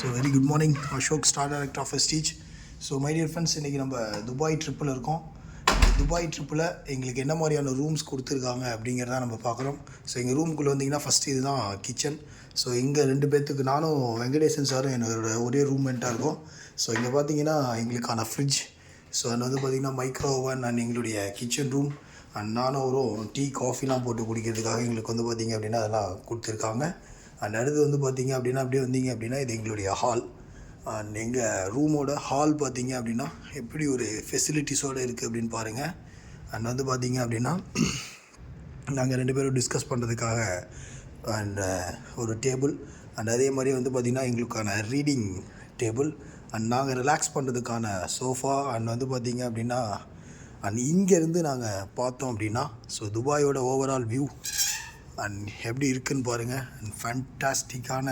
So very good morning Ashok star director of stitch so my dear friends இன்றைக்கி நம்ம Dubai ட்ரிப்பில் இருக்கோம். Dubai ட்ரிப்பில் எங்களுக்கு என்ன மாதிரியான ரூம்ஸ் கொடுத்துருக்காங்க அப்படிங்கிறத நம்ம பார்க்குறோம். ஸோ எங்கள் ரூம்குள்ளே வந்தீங்கன்னா ஃபஸ்ட்டு இதுதான் கிச்சன் ஸோ இங்கே ரெண்டு பேர்த்துக்கு நானும் வெங்கடேசன் சாரும் என்னோட ஒரே ரூம்மேட்டாக இருக்கும். ஸோ இங்கே பார்த்தீங்கன்னா எங்களுக்கான ஃப்ரிட்ஜ் ஸோ அது வந்து பார்த்திங்கன்னா மைக்ரோ ஓவன் அண்ட் எங்களுடைய கிச்சன் ரூம் அண்ட் நானும் ஒரு டீ காஃபிலாம் போட்டு குடிக்கிறதுக்காக எங்களுக்கு வந்து பார்த்திங்க அப்படின்னா அதெல்லாம் கொடுத்துருக்காங்க. அண்ட் அடுத்து வந்து பார்த்தீங்க அப்படின்னா அப்படியே வந்தீங்க அப்படின்னா இது எங்களுடைய ஹால் அண்ட் எங்கள் ரூமோட ஹால் பார்த்தீங்க அப்படின்னா எப்படி ஒரு ஃபெசிலிட்டிஸோடு இருக்குது அப்படின்னு பாருங்கள் அண்ட் வந்து பார்த்தீங்க அப்படின்னா நாங்கள் ரெண்டு பேரும் டிஸ்கஸ் பண்ணுறதுக்காக அண்ட் ஒரு டேபிள் அண்ட் அதே மாதிரி வந்து பார்த்திங்கன்னா எங்களுக்கான ரீடிங் டேபிள் அண்ட் நாங்கள் ரிலாக்ஸ் பண்ணுறதுக்கான சோஃபா அண்ட் வந்து பார்த்திங்க அப்படின்னா அண்ட் இங்கேருந்து நாங்கள் பார்த்தோம் அப்படின்னா ஸோ துபாயோட ஓவரால் வியூ அண்ட் எப்படி இருக்குன்னு பாருங்கள் அண்ட் ஃபேண்டாஸ்டிக்கான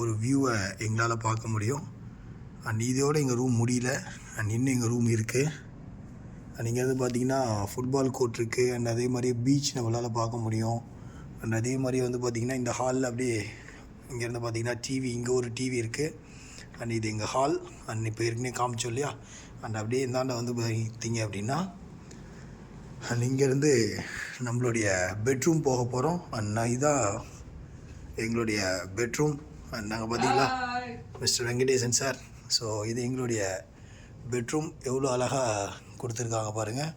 ஒரு வியூவை எங்களால் பார்க்க முடியும். அண்ட் இதோட எங்கள் ரூம் முடியல. அண்ட் இன்னும் எங்கள் ரூம் இருக்குது அண்ட் இங்கே வந்து பார்த்தீங்கன்னா ஃபுட்பால் கோர்ட் இருக்குது அண்ட் அதே மாதிரி பீச் நம்மளால் பார்க்க முடியும். அண்ட் அதே மாதிரி வந்து பார்த்திங்கன்னா இந்த ஹாலில் அப்படியே இங்கேருந்து பார்த்தீங்கன்னா டிவி இங்கே ஒரு டிவி இருக்குது அண்ட் இது எங்கள் ஹால் அண்ட் இப்போ ஏற்கனவே காமிச்சோம் இல்லையா? அண்ட் அப்படியே இந்தாண்ட வந்து பார்த்தீங்க அப்படின்னா அண்ட் இங்கேருந்து நம்மளுடைய பெட்ரூம் போக போகிறோம். அண்ட் நான் இதான் எங்களுடைய பெட்ரூம். அண்ட் நாங்கள் பார்த்தீங்களா? Mister Venkatesan sir. ஸோ இது எங்களுடைய பெட்ரூம். எவ்வளோ அழகாக கொடுத்துருக்காங்க பாருங்கள்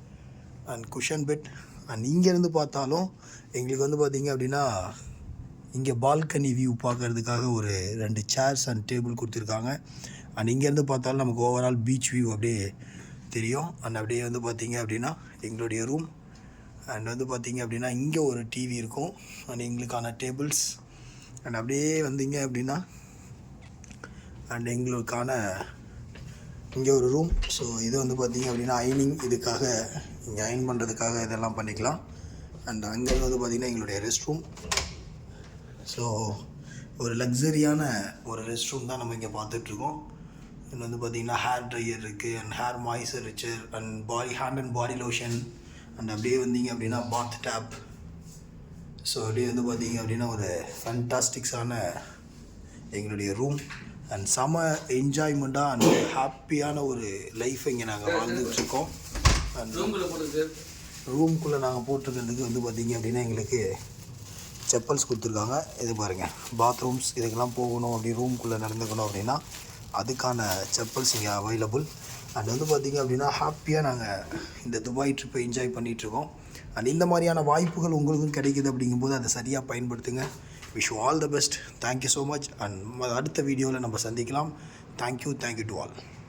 அண்ட் குஷன் பெட். அண்ட் இங்கேருந்து பார்த்தாலும் எங்களுக்கு வந்து பார்த்தீங்க அப்படின்னா இங்கே பால்கனி வியூ பார்க்கறதுக்காக ஒரு ரெண்டு சேர்ஸ் அண்ட் டேபிள் கொடுத்துருக்காங்க. அண்ட் இங்கேருந்து பார்த்தாலும் நமக்கு ஓவரால் பீச் வியூ அப்படியே தெரியும். அண்ட் அப்படியே வந்து பார்த்தீங்க அப்படின்னா எங்களுடைய ரூம் அண்ட் வந்து பார்த்தீங்க அப்படின்னா இங்கே ஒரு டிவி இருக்கும். அண்ட் எங்களுக்கான டேபிள்ஸ் அண்ட் அப்படியே வந்தீங்க அப்படின்னா அண்ட் எங்களுக்கான இங்கே ஒரு ரூம் ஸோ இது வந்து பார்த்தீங்க அப்படின்னா அயனிங் இதுக்காக இங்கே அயன் பண்ணுறதுக்காக இதெல்லாம் பண்ணிக்கலாம். அண்ட் அங்கே வந்து பார்த்திங்கன்னா எங்களுடைய ரெஸ்ட் ரூம் ஸோ ஒரு லக்ஸரியான ஒரு ரெஸ்ட் ரூம் தான் நம்ம இங்கே பார்த்துட்ருக்கோம் இன்னும் வந்து பார்த்திங்கன்னா ஹேர் ட்ரையர் இருக்குது and hair moisturiser and body hand and body lotion and அப்படியே வந்தீங்க அப்படின்னா பாத் டேப் ஸோ அப்படியே வந்து பார்த்தீங்க அப்படின்னா ஒரு ஃபண்டாஸ்டிக்ஸான எங்களுடைய ரூம் அண்ட் செம என்ஜாய்மெண்ட்டாக அண்ட் ஹாப்பியான ஒரு லைஃப் இங்கே நாங்கள் வாழ்ந்துட்டுருக்கோம். அண்ட் ரூம்குள்ளே நாங்கள் போட்டிருக்கிறதுக்கு வந்து பார்த்தீங்க அப்படின்னா எங்களுக்கு செப்பல்ஸ் கொடுத்துருக்காங்க. இது பாருங்கள் பாத்ரூம்ஸ் இதுக்கெல்லாம் போகணும் அப்படி ரூம்குள்ளே நடந்துக்கணும் அப்படின்னா அதுக்கான செப்பல்ஸ் இங்கே அவைலபிள் அண்ட் வந்து பார்த்திங்க அப்படின்னா ஹாப்பியாக நாங்கள் இந்த துபாய் ட்ரிப்பை என்ஜாய் பண்ணிகிட்ருக்கோம் அண்ட் இந்த மாதிரியான வாய்ப்புகள் உங்களுக்கும் கிடைக்குது அப்படிங்கும்போது அதை சரியாக பயன்படுத்துங்க. Wish all the best thank you so much and அடுத்த வீடியோவில் நம்ம சந்திக்கலாம். Thank you thank you to all